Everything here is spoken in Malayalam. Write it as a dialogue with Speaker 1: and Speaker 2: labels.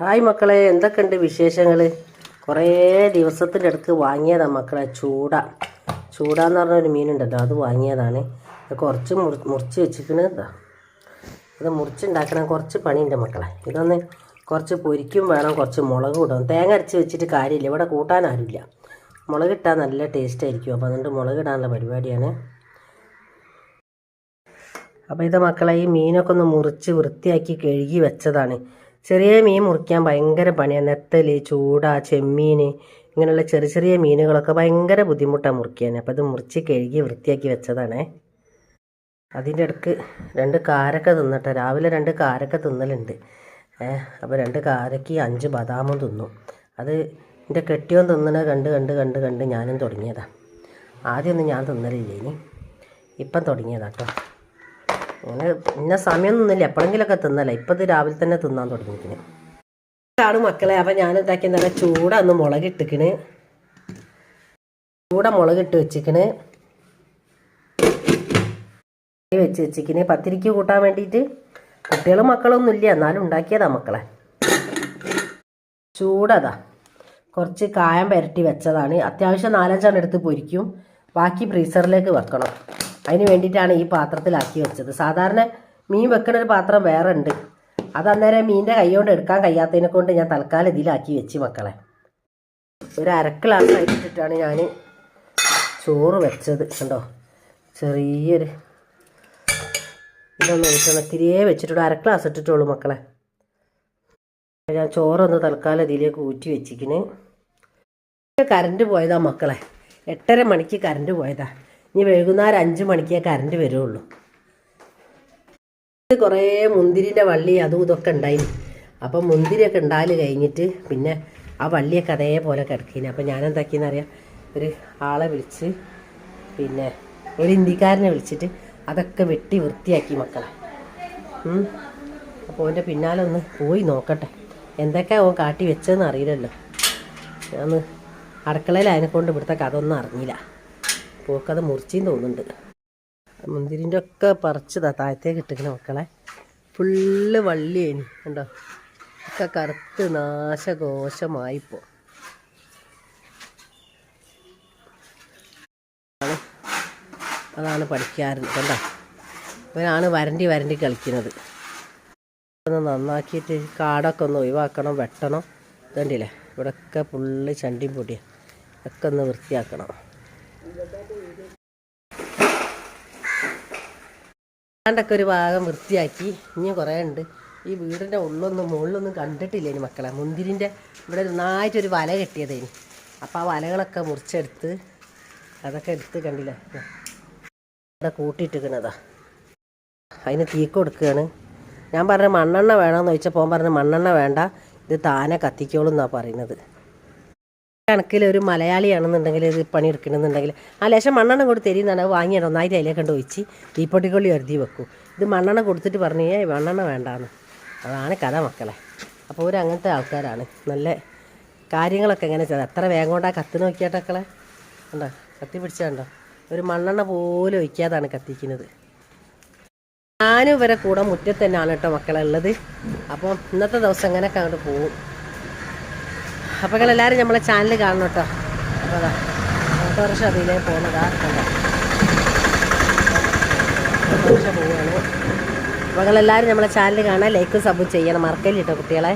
Speaker 1: ഹായ് മക്കളെ എന്തൊക്കെയുണ്ട് വിശേഷങ്ങൾ കുറേ ദിവസത്തിന്റെ അടുക്ക് വാങ്ങിയതാണ് മക്കളെ ചൂട. ചൂടാന്ന് പറഞ്ഞൊരു മീനുണ്ടല്ലോ അത് വാങ്ങിയതാണ്. കുറച്ച് മുറി മുറിച്ച് വെച്ചിരിക്കണ് അത് ഇത് മുറിച്ചുണ്ടാക്കണം കുറച്ച് പണിയുണ്ട് മക്കളെ. ഇതൊന്ന് കുറച്ച് പൊരിക്കും വേണം കുറച്ച് മുളക് ഇടണം. തേങ്ങ അരച്ച് വെച്ചിട്ട് കാര്യമില്ല ഇവിടെ കൂട്ടാൻ ആരുമില്ല. മുളക് ഇട്ടാൽ നല്ല ടേസ്റ്റ് ആയിരിക്കും. അപ്പോൾ അതുകൊണ്ട് മുളക് ഇടാനുള്ള പരിപാടിയാണ്. അപ്പോൾ ഇത് മക്കളെ ഈ മീനൊക്കെ ഒന്ന് മുറിച്ച് വൃത്തിയാക്കി കഴുകി വെച്ചതാണ്. ചെറിയ മീൻ മുറിക്കാൻ ഭയങ്കര പണിയാണ് നെത്തൽ ചൂട ചെമ്മീൻ ഇങ്ങനെയുള്ള ചെറിയ ചെറിയ മീനുകളൊക്കെ ഭയങ്കര ബുദ്ധിമുട്ടാണ് മുറിക്കാൻ. അപ്പോൾ അത് മുറിച്ച് കഴുകി വൃത്തിയാക്കി വെച്ചതാണേ. അതിന്റെ ഇടയ്ക്ക് രണ്ട് കാരക്ക തിന്നട്ടെ. രാവിലെ രണ്ട് കാരക്ക തിന്നലുണ്ട്. അപ്പോൾ രണ്ട് കാരയ്ക്ക് അഞ്ച് ബദാമും തിന്നു. അത് എന്റെ കെട്ടിയോൻ തിന്നണ കണ്ട് കണ്ട് കണ്ട് കണ്ട് ഞാനും തുടങ്ങിയതാണ് ആദ്യമൊന്നും ഞാൻ തിന്നലില്ല ഇനി. ഇപ്പം തുടങ്ങിയതാ കേട്ടോ അങ്ങനെ ഇന്ന സമയമൊന്നുമില്ല എപ്പോഴെങ്കിലൊക്കെ തിന്നല. ഇപ്പം ഇത് രാവിലെ തന്നെ തിന്നാൻ തുടങ്ങിയിരിക്കണ് ഇതാണ് മക്കളെ അപ്പം ഞാൻ എന്താക്കി നല്ല ചൂട ഒന്ന് മുളകിട്ടിക്കണ് ചൂട മുളകിട്ട് വെച്ചിക്കണ്. വെച്ച് വെച്ചിക്കണ്. പത്തിരിക്ക് കൂട്ടാൻ വേണ്ടിയിട്ട് കുട്ടികളും മക്കളൊന്നും ഇല്ല. എന്നാലും ഉണ്ടാക്കിയതാ മക്കളെ. ചൂടതാ കുറച്ച് കായം പുരട്ടി വെച്ചതാണ്. അത്യാവശ്യം നാലഞ്ചെണ്ണം എടുത്ത് പൊരിക്കും. ബാക്കി ഫ്രീസറിലേക്ക് വെക്കണം. അതിന് വേണ്ടിയിട്ടാണ് ഈ പാത്രത്തിലാക്കി വെച്ചത്. സാധാരണ മീൻ വെക്കണ ഒരു പാത്രം വേറെ ഉണ്ട്. അത് അന്നേരം മീനിന്റെ കൈ കൊണ്ട് എടുക്കാൻ കഴിയാത്തതിനെ കൊണ്ട് ഞാൻ തൽക്കാലം ഇതിലാക്കി വെച്ച് മക്കളെ. ഒരു അര ഗ്ലാസ് ആയിട്ടിട്ടാണ് ഞാൻ ചോറ് വെച്ചത്. കണ്ടോ? ചെറിയൊരു ഇതൊന്ന് ഒഴിക്കണം തിരിയെ വെച്ചിട്ടുള്ളൂ. അര ഗ്ലാസ് ഇട്ടിട്ടുള്ളൂ മക്കളെ. ഞാൻ ചോറൊന്ന് തൽക്കാലം ഇതിലേക്ക് ഊറ്റി വെച്ചിക്കിന് കറണ്ട് പോയതാ മക്കളെ. എട്ടര മണിക്ക് കറണ്ട് പോയതാ. ഇനി വൈകുന്നേരം അഞ്ച് മണിക്കേ കറണ്ട് വരുള്ളൂ. ഇത് കുറേ മുന്തിരിന്റെ വള്ളി അതും ഇതൊക്കെ ഉണ്ടായി അപ്പം മുന്തിരിയൊക്കെ ഉണ്ടാൽ കഴിഞ്ഞിട്ട് പിന്നെ ആ വള്ളിയൊക്കെ അതേപോലെ കിടക്കിന്. അപ്പം ഞാൻ എന്താക്കിയെന്ന് അറിയാം ഒരു ആളെ വിളിച്ച് പിന്നെ ഒരു ഹിന്ദിക്കാരനെ വിളിച്ചിട്ട് അതൊക്കെ വെട്ടി വൃത്തിയാക്കി മക്കളെ. അപ്പോൾ ഓന്റെ പിന്നാലെ ഒന്ന് പോയി നോക്കട്ടെ. എന്തൊക്കെയാ ഓൻ കാട്ടി വെച്ചതെന്ന് അറിയില്ലല്ലോ. ഞാൻ അടുക്കളയിൽ അതിനെ കൊണ്ട് ഇവിടുത്തെ കഥ ഒന്നും അറിഞ്ഞില്ല. പോക്കത് മുറിച്ചെന്ന് തോന്നുന്നുണ്ട്. മുന്തിരിന്റെ ഒക്കെ പറിച്ചതാ താഴത്തേക്ക് ഇട്ടിക്കണ മക്കളെ. ഫുള്ള് വള്ളിയേനി കണ്ടോ? ഒക്കെ കറുത്ത് നാശകോശമായിപ്പോ. അതാണ് പഠിക്കാറ് കണ്ടോ? ഇവനാണ് വരണ്ടി വരണ്ടി കളിക്കുന്നത്. ഒന്ന് നന്നാക്കിയിട്ട് കാടൊക്കെ ഒന്ന് ഒഴിവാക്കണം വെട്ടണം. ഇതുണ്ടല്ലേ? ഇവിടെയൊക്കെ ഫുള്ള് ചണ്ടിയും പൊടിയാണ് ഒക്കെ ഒന്ന് വൃത്തിയാക്കണം. ഏതാണ്ടൊക്കെ ഒരു ഭാഗം വൃത്തിയാക്കി. ഇനി കുറേ ഉണ്ട്. ഈ വീടിന്റെ ഉള്ളൊന്നും മുകളിലൊന്നും കണ്ടിട്ടില്ല ഇനി മക്കളെ? മുന്തിരിന്റെ ഇവിടെ നന്നായിട്ടൊരു വല കെട്ടിയതേനി. അപ്പോൾ ആ വലകളൊക്കെ മുറിച്ചെടുത്ത് അതൊക്കെ എടുത്ത് കണ്ടില്ലേ. ഇവിടെ കൂട്ടിയിട്ടിരിക്കണതാ അതിന് തീ കൊടുക്കുകയാണ്. ഞാൻ പറഞ്ഞ മണ്ണെണ്ണ വേണമെന്ന് ചോദിച്ചപ്പോൾ പറഞ്ഞ മണ്ണെണ്ണ വേണ്ട ഇത് താനെ കത്തിക്കോളൂ എന്നാണ് പറയുന്നത്. കണക്കിൽ ഒരു മലയാളിയാണെന്നുണ്ടെങ്കിൽ ഇത് പണിയെടുക്കണമെന്നുണ്ടെങ്കിൽ ആ ലേശം മണ്ണെണ്ണ കൂടി തരുന്നതാണ് വാങ്ങിയിട്ട് ഒന്നായിട്ട് അതിലേക്ക് കണ്ട് ഒഴിച്ച് തീപ്പൊട്ടിക്കൊള്ളി എഴുതി വെക്കും. ഇത് മണ്ണെണ്ണ കൊടുത്തിട്ട് പറഞ്ഞു കഴിഞ്ഞാൽ മണ്ണെണ്ണ വേണ്ടാന്ന്. അതാണ് കഥ മക്കളെ. അപ്പോൾ ഒരു അങ്ങനത്തെ ആൾക്കാരാണ്. നല്ല കാര്യങ്ങളൊക്കെ എങ്ങനെ ചെയ്തത് എത്ര വേഗം കൊണ്ടാ കത്തി നോക്കിയാട്ടക്കളെ ഉണ്ടോ കത്തി പിടിച്ചാണ്ടോ ഒരു മണ്ണെണ്ണ പോലും ഒഴിക്കാതാണ് കത്തിക്കുന്നത്. ഞാനും ഇവരെ കൂടെ മുറ്റത്ത് തന്നെയാണ് കേട്ടോ മക്കളുള്ളത് അപ്പം ഇന്നത്തെ ദിവസം അങ്ങനെയൊക്കെ അങ്ങോട്ട് പോകും. അപ്പോൾ നിങ്ങളെല്ലാവരും നമ്മളെ ചാനൽ കാണണം കേട്ടോ. അപ്പോൾ അതാ ഓട്ടോറിക്ഷ അതിലേ പോകുന്നതാ കണ്ടോ? ഓട്ടോറിക്ഷ പോവുകയാണ്. നമ്മളെ ചാനൽ കാണാൻ ലൈക്കും സബും ചെയ്യണം. മറക്കല്ലേ കേട്ടോ കുട്ടികളെ?